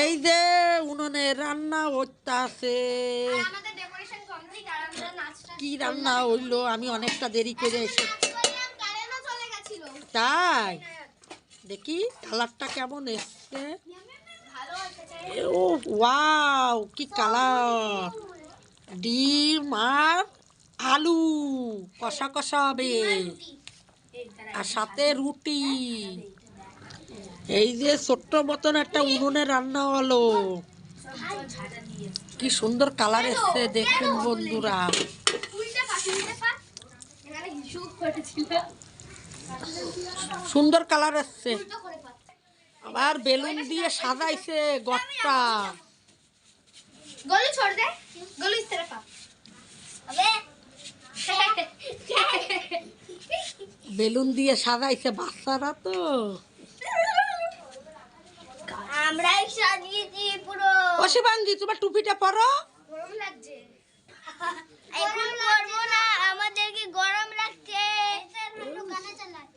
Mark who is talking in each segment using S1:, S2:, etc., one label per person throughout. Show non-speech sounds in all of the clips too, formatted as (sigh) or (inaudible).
S1: এই যে উনুনে রান্না
S2: নাচটা
S1: কি রান্না হইল? আমি অনেকটা দেরি করে এসে
S2: চলে গেছিল।
S1: তাই? দেখি কালারটা কেমন এসছে? ও ওয়াও কি কালার। ডিম আর আলু কষা কষা হবে। আর সাথে রুটি। এই যে ছোট্ট মতন একটা উনুনে রান্না হলো। কি সুন্দর কালার এসছে দেখুন বন্ধুরা। সুন্দর কালার এসছে। আবার বেলুন দিয়ে সাজাইছে গটটা।
S2: দে আবে।
S1: বেলুন দিয়ে সাজাইছে বাচ্চারা তো।
S2: আমরাই সাজিয়েছি পুরো
S1: ও শিবাঙ্গি তোমার টুপিটা পরো
S2: গরম লাগছে এখন করবো না আমাদেরকে গরম লাগছে দোকানে চালাতে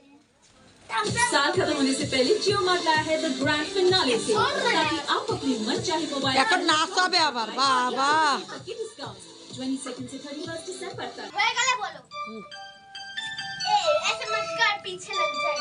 S3: साल खत्म होने से पहले जियो मार्ट लाया है द ग्रैंड फिनाले से ताकि आप अपनी मनचाही मोबाइल
S1: এখন নাচ হবে আবার বাবা
S3: की डिस्काउंट 22 से 31 दिसंबर तक
S2: হয়ে গেলে বলো ए ऐसे मत कर पीछे लग जाए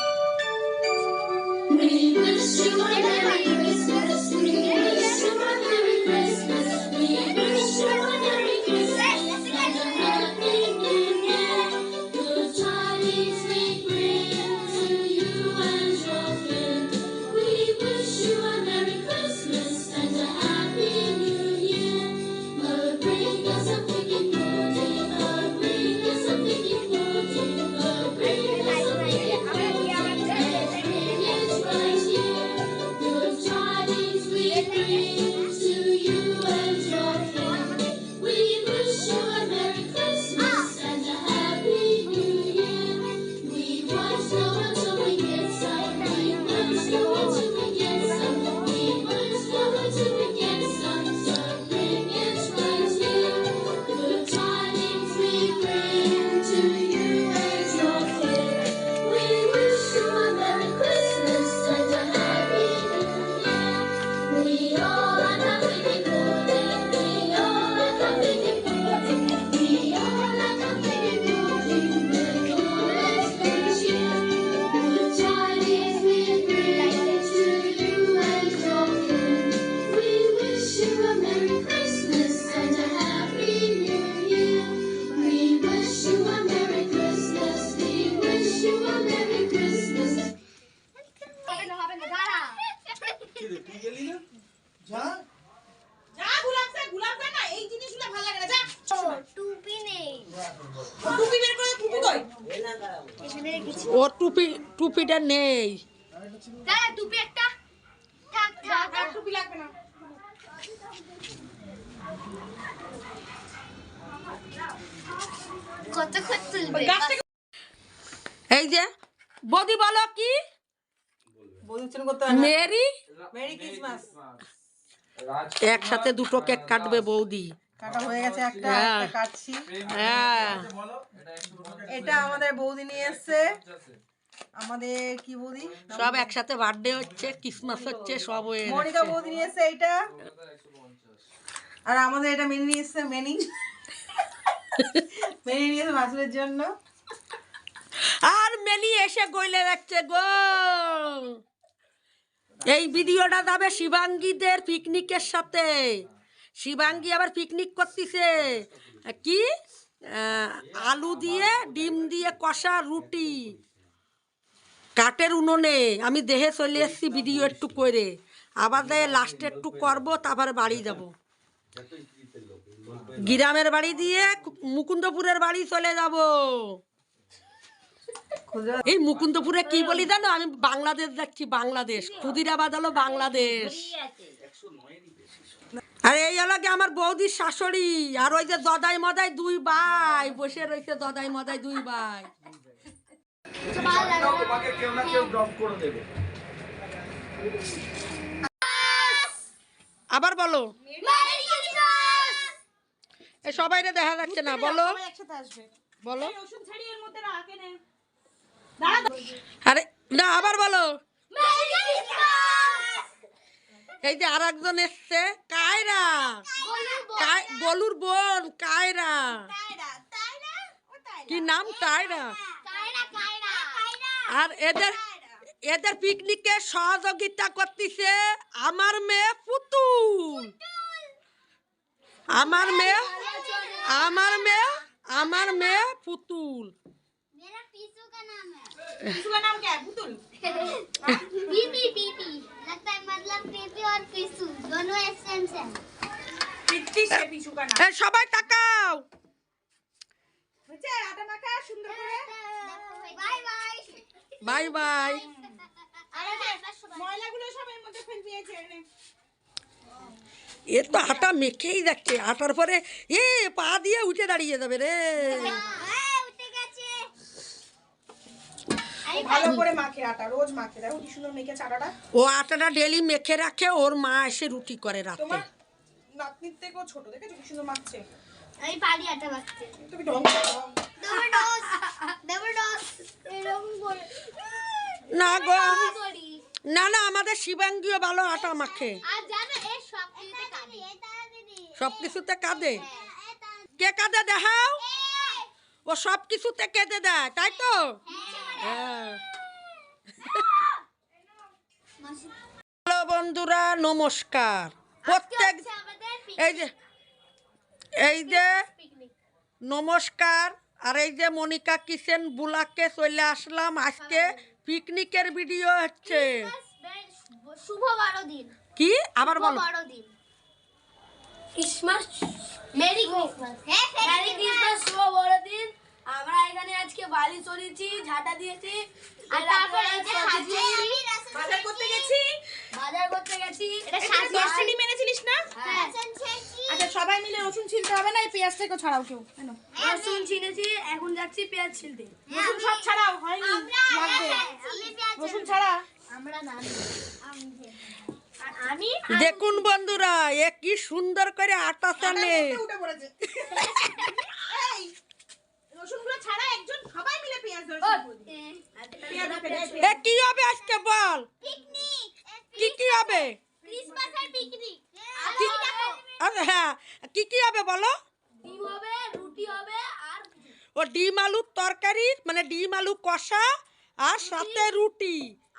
S1: টুপিটা নেই।
S2: টুপি একটা। থাক থাক
S4: আর টুপি লাগবে না
S2: কত কত তুলবে
S1: এই যে বৌদি বলো কি?
S4: বলছেন করতে না।
S1: মেরি?
S4: মেরি
S1: একসাথে দুটো কেক কাটবে বৌদি।
S4: কাটা হয়ে গেছে একটা
S1: হ্যাঁ।
S4: কাটছি।
S1: হ্যাঁ।
S4: এটা আমাদের বৌদি নিয়ে এসেছে। আমাদের কি বৌদি?
S1: সব একসাথে বার্থডে হচ্ছে ক্রিসমাস হচ্ছে সব হয়ে
S4: মনিকা বৌদি নিয়ে এসেছে এইটা। আর আমাদের এটা মেনি (laughs) নিয়ে এসেছে মেনি। মেনি নিয়ে এসেছে ভাসুরের জন্য।
S1: আর মেলি এসে গইলে যাচ্ছে গো। এই ভিডিওটা যাবে শিবাঙ্গীদের পিকনিকের সাথে। শিবাঙ্গী আবার পিকনিক করতেছে। কি? আলু দিয়ে ডিম দিয়ে কষা রুটি। কাঠের উনুনে আমি দেহে চলে এসেছি ভিডিও একটু করে। আবার দেয় লাস্টে একটু করব, তারপরে বাড়ি যাব। গ্রামের বাড়ি দিয়ে মুকুন্দপুরের বাড়ি চলে যাব। এই মুকুন্দপুরে কি বলি জানো? আমি বাংলাদেশ যাচ্ছি, বাংলাদেশ। ক্ষুদিরাবাদ হলো বাংলাদেশ। আর এই হলো কি আমার বৌদির শাশুড়ি, আর ওই যে দদাই মদাই দুই ভাই, বসে রয়েছে দদাই মদাই দুই ভাই। আবার বলো।
S2: ক্রিসমাস
S1: সবাইরে দেখা যাচ্ছে না, বলো।
S4: সবাই
S1: বলো। আরে, না, আবার বলো। এই যে আর একজন এসছে, কায়রা। কায়- গলুর বোন, কায়রা। কি নাম, কায়রা? আর এদের এদের পিকনিকে সহযোগিতা করতেছে আমার মেয়ে পুতুল। আমার মেয়ে আমার মেয়ে আমার মেয়ে পুতুল। সবাই তাকাও।
S4: সুন্দর করে?
S3: Bye bye.
S1: Bye bye.
S3: अरे
S4: ময়লাগুলো সব এর মধ্যে ফেলবি এই যে এনে।
S1: এ তো আটা মেখেই যাচ্ছে আটার পরে এ পা দিয়ে উঠে দাঁড়িয়ে যাবে রে।
S3: উঠে গেছে
S4: ভালো করে মাখে আটা রোজ মাখে। দেখো কি সুন্দর মেখেছে আটাটা।
S1: ও আটাটা ডেলি মেখে রাখে ওর মা এসে রুটি করে রাতে।
S4: নাতনির থেকেও ছোট দেখেছ কি সুন্দর মাখছে?
S3: আমি পারি আটা মাখতে।
S4: তুমি ঢং।
S1: না গো না না আমাদের শিবাঙ্গীও ভালো আটা মাখে।
S3: আর জানো এই সব কিছুতে কাঁদে। এটা দিদি
S1: সব কিছুতে কাঁদে?
S3: এটা
S1: কে কাঁদে দেখাও? ও সব কিছুতে কেঁদে দেয় তাই তো? হ্যাঁ। হ্যালো বন্ধুরা নমস্কার। প্রত্যেক এই যে এই যে নমস্কার। আর এই যে মনিকা কিসেন বুলাকে চলে আসলাম আজকে পিকনিকের ভিডিও হচ্ছে।
S3: শুভ বারো দিন।
S1: কি? আবার বলো।
S3: বারো দিন। ক্রিসমাস মেরি ক্রিসমাস হ্যাঁ মেরি ক্রিসমাস শুভ বড় দিন। আমরা এখানে আজকে বালি চড়েছি ঝাঁটা দিয়েছি আর তারপরে এই যে সাজিয়েছি
S4: বাজার করতে গেছি
S3: বাজার করতে গেছি। এটা
S4: এখানে দশটা ডিম না?
S3: হ্যাঁ।
S4: আচ্ছা সবাই মিলে রসুন ছিলতে হবে না এই পেঁয়াজ থেকে ছাড়াও কেউ। কেন
S3: রসুন ছিনেছি এখন যাচ্ছি পেঁয়াজ ছিলতে
S4: রসুন সব ছাড়াও হয়নি লাগবে। রসুন ছাড়া?
S3: আমরা না আমি
S1: দেখুন বন্ধুরা এ কি সুন্দর করে আটা চালে
S4: উঠে পড়েছে (laughs) এই রসুনগুলো ছাড়া একজন সবাই মিলে পেঁয়াজ রসুন পেঁয়াজ রাখে দে,
S1: এ কি হবে আজকে বল?
S3: পিকনিক।
S1: কি কি হবে?
S3: ক্রিসমাসের পিকনিক।
S1: আরে হ্যাঁ কি কি হবে বলো?
S3: ডিম হবে রুটি হবে আর
S1: ও ডিম আলুর তরকারি মানে ডিম আলু কষা আর সাথে রুটি।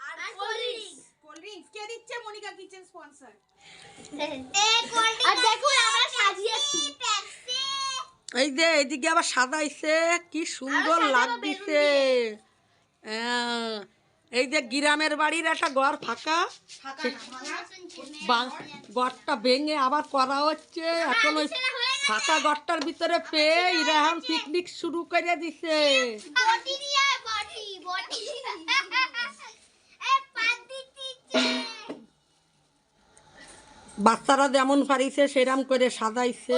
S3: আর কোল্ড
S4: কোল্ড ড্রিঙ্কস। কে দিচ্ছে? Monika kitchen sponsor.
S3: আর দেখুন আমরা সাজিয়েছি।
S1: এই যে এইদিকে আবার সাজাইছে কি সুন্দর লাগতেছে। হ্যাঁ, এই যে গ্রামের বাড়ির একটা ঘর ফাঁকা। বা- ঘরটা ভেঙে আবার করা হচ্ছে। এখন ওই ফাঁকা ঘরটার ভিতরে পেয়ে এখন পিকনিক শুরু করে দিছে।
S3: বটি নিয়ে আয়, বটি বটি এ পাতি দিচ্ছে
S1: বাচ্চারা যেমন পারিছে সেরাম করে সাজাইছে।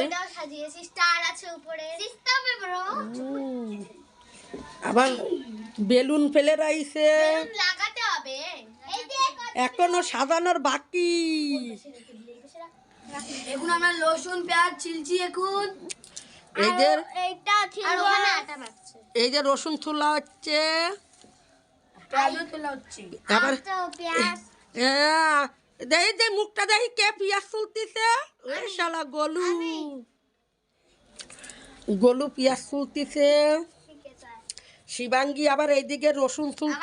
S1: আবার বেলুন ফেলে রাইছে। এখনও সাজানোর বাকি।
S3: এখন আমরা রসুন পেঁয়াজ ছিলছি এখন।
S1: এই যে
S3: এইটা আর ওখানে আটা মাখছে
S1: এই যে রসুন তোলা হচ্ছে।
S3: পেঁয়াজও তোলা হচ্ছে।
S1: আবার দেখি যে মুখটা দেখি কে পিয়াজ তুলতিছে ওই। শালা গলু। গলু পিয়াজ
S3: আছে।
S1: শিবাঙ্গী আবার এইদিকে রসুন
S3: ছোলা।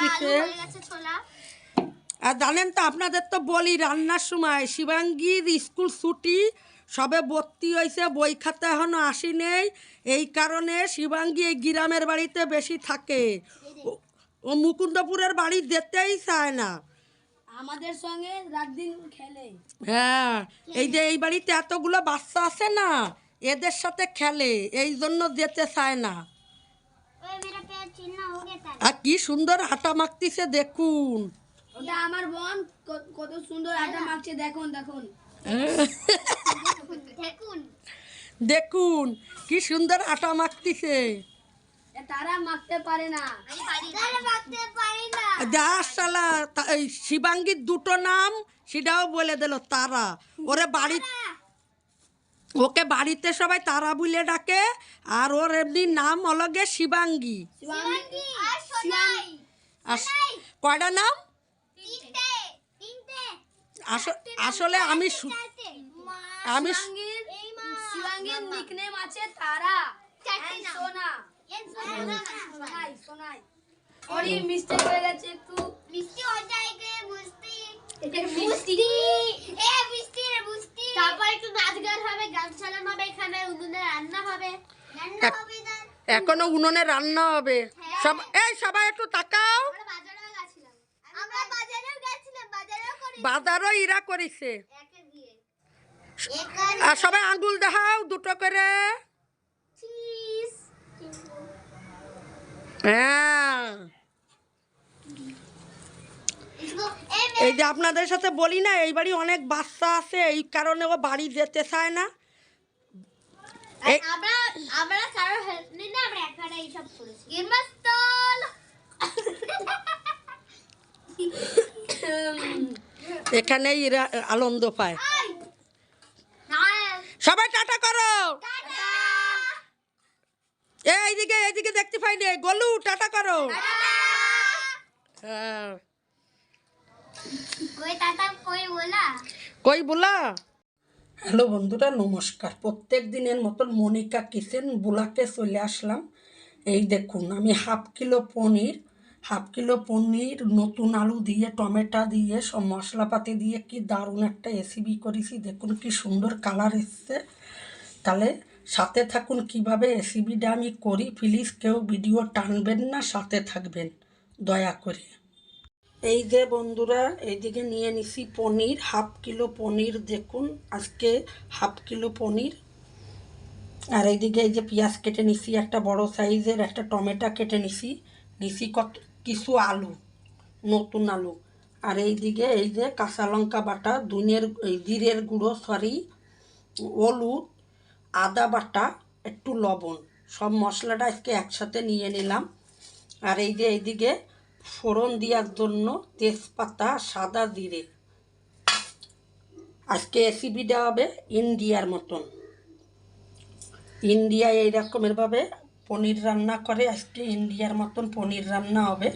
S1: আর জানেন তো আপনাদের তো বলি রান্নার সময় শিবাঙ্গির স্কুল ছুটি সবে ভর্তি হয়েছে বই খাতা এখনও আসি নেই। এই কারণে শিবাঙ্গী এই গ্রামের বাড়িতে বেশি থাকে। ও- ও মুকুন্দপুরের বাড়ি যেতেই চায় না।
S3: আমাদের সঙ্গে রাত দিন খেলে।
S1: হ্যাঁ এই যে এই বাড়িতে এতগুলো বাচ্চা আছে না এদের সাথে খেলে এই জন্য যেতে চায় না। আর কি সুন্দর আটা মাখতিছে দেখুন।
S3: ওটা আমার বোন কত সুন্দর আটা মাখছে দেখুন দেখুন। দেখুন।
S1: দেখুন কি সুন্দর আটা মাখতিছে।
S3: তারা মাখতে পারে না। আমি পারি তারা মাখতে পারি না।
S1: যা শালা তা- এই শিবাঙ্গীর দুটো নাম সেটাও বলে দিল তারা। ওরে বাড়ি ওকে বাড়িতে সবাই তারা বলে ডাকে আর ওর এমনি নাম অলগে শিবাঙ্গী।
S3: শিবাঙ্গী। আর
S1: কয়টা নাম? আসলে আমি আমি
S5: শিবাঙ্গীর নিকনেম আছে তারা। সোনা। সোনাই সোনাই মিস্টেক হয়ে গেছে একটু।
S2: মিষ্টি হয়ে যায় গে বুঝতি।
S5: এটা মিষ্টি?
S2: এ মিষ্টি রে মিষ্টি তারপর একটু নাচ গান হবে গান চালানো হবে এখানে উনুনে রান্না হবে। রান্না হবে না।
S1: এখনও উনুনে রান্না হবে। সব এই সবাই একটু তাকাও।
S2: আমরা বাজারেও গেছিলাম। বাজারেও করি
S1: বাজারও ইরা করেছে।
S2: একে দিয়ে। এখানে
S1: আর সবাই আঙ্গুল দেখাও দুটো করে
S2: চিজ
S1: হ্যাঁ এই যে আপনাদের সাথে বলি না এই বাড়ি অনেক বাচ্চা আছে এই কারণে ও বাড়ি যেতে চায় না। এই-
S2: আমরা আমরা কারও হেল্প নিই না আমরা একাই এইসব করেছি। গেমস্টল
S1: এখানে এরা আনন্দ পায়। সবাই টাটা। এদিকে এদিকে দেখতে পাইনি গলু টাটা করো। হ্যাঁ। কই বোলা? হ্যালো বন্ধুরা নমস্কার। প্রত্যেক দিনের মতন মনিকা কিচেন বুলাকে চলে আসলাম। এই দেখুন আমি half kilo paneer half kilo paneer নতুন আলু দিয়ে টমেটো দিয়ে সব মশলাপাতি দিয়ে কি দারুণ একটা রেসিপি করেছি। দেখুন কি সুন্দর কালার এসছে। তাহলে সাথে থাকুন কীভাবে রেসিপিটা আমি করি প্লিজ কেউ ভিডিও টানবেন না, সাথে থাকবেন, দয়া করে। এই যে বন্ধুরা, এইদিকে নিয়ে নিছি পনির হাফ কিলো পনির দেখুন, আজকে হাফ কিলো পনির। আর এইদিকে এই যে পেঁয়াজ কেটে নিছি, একটা বড় সাইজের একটা টমেটো কেটে নিছি নিছি কত, কিছু আলু, নতুন আলু। আর এইদিকে এই যে কাঁচা লঙ্কা বাটা এই জিরের গুঁড়ো সরি হলুদ আদা বাটা, একটু লবণ। সব মশলাটা আজকে একসাথে নিয়ে নিলাম। আর এই যে এইদিকে ফোড়ন দেওয়ার জন্য তেজপাতা, সাদা জিরে। আজকে রেসিপিটা হবে ইন্ডিয়ার মতন। ইন্ডিয়ায় এই রকমেরভাবে পনির রান্না করে, আজকে ইন্ডিয়ার মতন পনির রান্না হবে।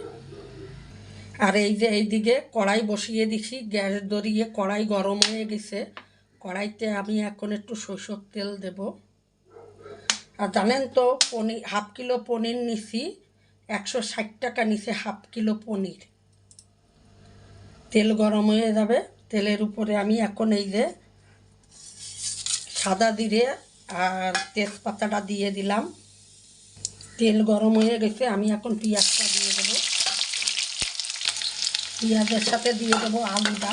S1: আর এই যে এইদিকে কড়াই বসিয়ে দিছি, গ্যাস ধরিয়ে কড়াই গরম হয়ে গেছে। কড়াইতে আমি এখন একটু সরষের তেল দেব। আর জানেন তো পনির হাফ কিলো পনির নিছি, একশো ষাট টাকা নিচে হাফ কিলো পনির। তেল গরম হয়ে যাবে, তেলের উপরে আমি এখন এই যে সাদা দিরে আর তেজপাতাটা দিয়ে দিলাম। তেল গরম হয়ে গেছে, আমি এখন পেঁয়াজটা দিয়ে দেবো। পেঁয়াজের সাথে দিয়ে দেবো আলুটা।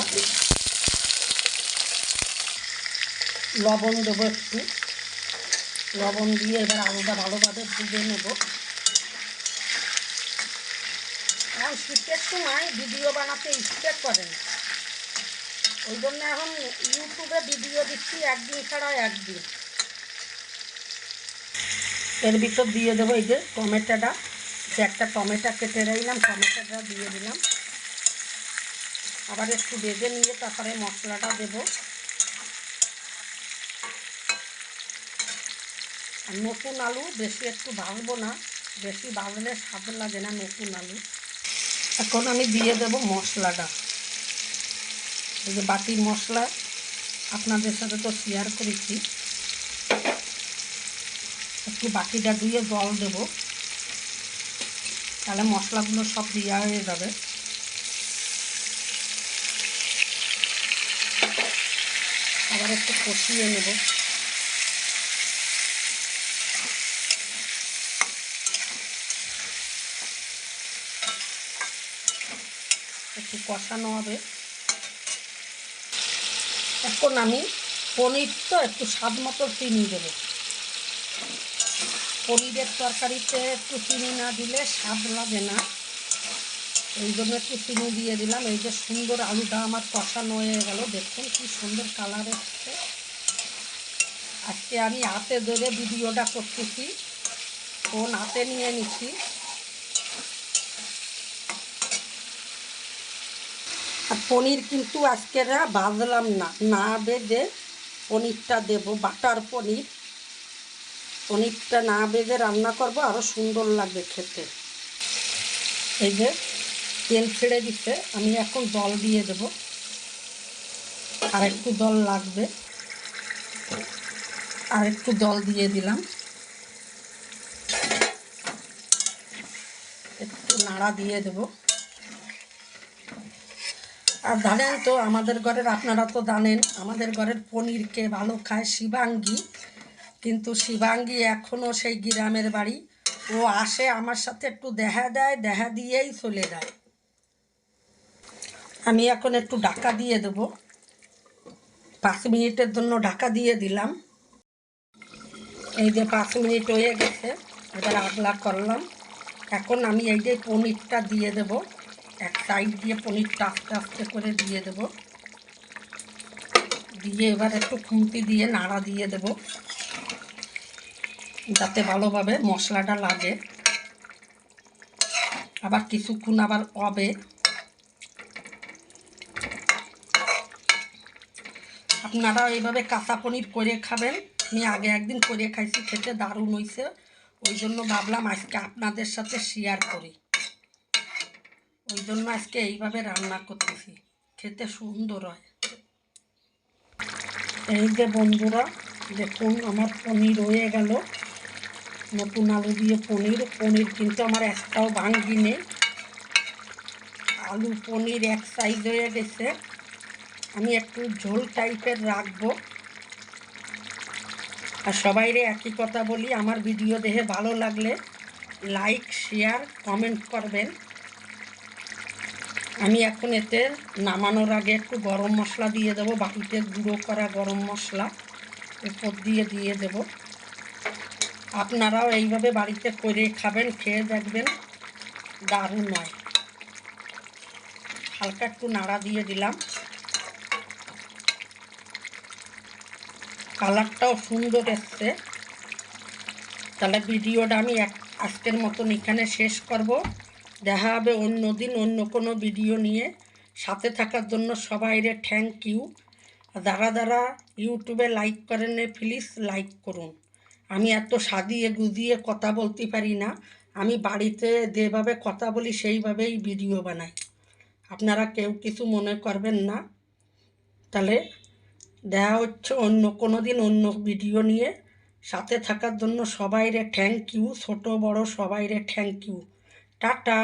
S1: লবণ দেবো একটু। লবণ দিয়ে এবার আলুটা ভালোভাবে ভুজে নেব। এখন শীতের সময় ভিডিও বানাতে ইচ্ছে করে না। ওই জন্য এখন ইউটিউবে ভিডিও দিচ্ছি একদিন ছাড়া একদিন। এর ভিতর দিয়ে দেবো এই যে টমেটোটা। যে একটা টমেটো কেটে রাখলাম টমেটোটা দিয়ে দিলাম। আবার একটু বেজে নিয়ে তারপরে মশলাটা দেবো। নতুন আলু বেশি একটু ভাজবো না, বেশি ভাজলে স্বাদ লাগে না নতুন আলু। এখন আমি দিয়ে দেব মশলাটা। এই যে বাটির মশলা আপনাদের সাথে তো শেয়ার করেছি। একটু বাটিটা দিয়ে জল দেব। তাহলে মশলাগুলো সব দেওয়া হয়ে যাবে। আবার একটু কষিয়ে নেব একটু কষানো হবে। এখন আমি পনির তো একটু স্বাদ মতো চিনি দেবো। পনিরের তরকারিতে একটু চিনি না দিলে স্বাদ লাগে না। এই জন্য একটু চিনি দিয়ে দিলাম। এই যে সুন্দর আলুটা আমার কষানো হয়ে গেল। দেখুন কি সুন্দর কালার এসছে। আজকে আমি হাতে ধরে ভিডিওটা করতেছি। ফোন হাতে নিয়ে নিচ্ছি। আর পনির কিন্তু আজকেরা বাজলাম না। না বেজে পনিরটা দেব, বাটার পনির। পনিরটা না বেজে রান্না করব আরও সুন্দর লাগবে খেতে। এই যে তেল ছেড়ে দিতে আমি এখন জল দিয়ে দেব। আর একটু জল লাগবে। আর একটু জল দিয়ে দিলাম। একটু নাড়া দিয়ে দেব। আর জানেন তো, আমাদের ঘরের আপনারা তো জানেন, আমাদের ঘরের পনিরকে ভালো খায় শিবাঙ্গী। কিন্তু শিবাঙ্গী এখনও সেই গ্রামের বাড়ি। ও আসে আমার সাথে একটু দেখা দেয়, দেখা দিয়েই চলে যায়। আমি এখন একটু ঢাকা দিয়ে দেবো। পাঁচ মিনিটের জন্য ঢাকা দিয়ে দিলাম। এই যে পাঁচ মিনিট হয়ে গেছে, এবার আগলা করলাম। এখন আমি এই যে পনিরটা দিয়ে দেব। এক সাইড দিয়ে পনিরটা আস্তে আস্তে করে দিয়ে দেব। দিয়ে এবার একটু খুন্তি দিয়ে নাড়া দিয়ে দেব। যাতে ভালোভাবে মশলাটা লাগে। আবার কিছুক্ষণ আবার হবে আপনারাও এইভাবে কাঁচা পনির করে খাবেন। আমি আগে একদিন করে খাইছি, খেতে দারুণ হয়েছে ওই জন্য ভাবলাম আজকে আপনাদের সাথে শেয়ার করি। ওই জন্য আজকে এইভাবে রান্না করতেছি। খেতে সুন্দর হয়। এই যে বন্ধুরা, দেখুন আমার পনির হয়ে গেল। নতুন আলু দিয়ে পনির। পনির কিন্তু আমার একটাও ভাঙ্গি নেই। আলু পনির এক সাইজ হয়ে গেছে। আমি একটু ঝোল টাইপের রাখব। আর সবাইরে একই কথা বলি, আমার ভিডিও দেখে ভালো লাগলে লাইক শেয়ার কমেন্ট করবেন। আমি এখন এতে নামানোর আগে একটু গরম মশলা দিয়ে দেবো, বাটিতে গুঁড়ো করা গরম মশলা উপর দিয়ে দিয়ে দেব। আপনারাও এইভাবে বাড়িতে করে খাবেন, খেয়ে দেখবেন, দারুণ নয় হালকা একটু নাড়া দিয়ে দিলাম। কালারটাও সুন্দর এসছে। তাহলে ভিডিওটা আমি এক আজকের মতন এখানে শেষ করব। দেখা হবে অন্য দিন, অন্য কোনো ভিডিও নিয়ে। সাথে থাকার জন্য সবাইরে থ্যাংক ইউ যারা যারা ইউটিউবে লাইক করেন প্লিজ লাইক করুন। আমি এত সাজিয়ে গুজিয়ে কথা বলতে পারি না। আমি বাড়িতে যেভাবে কথা বলি, সেইভাবেই ভিডিও বানাই। আপনারা কেউ কিছু মনে করবেন না। তাহলে দেখা হচ্ছে অন্য কোনো দিন, অন্য ভিডিও নিয়ে। সাথে থাকার জন্য সবাইরে থ্যাংক ইউ ছোট বড় সবাইরে থ্যাংক ইউ টাটা।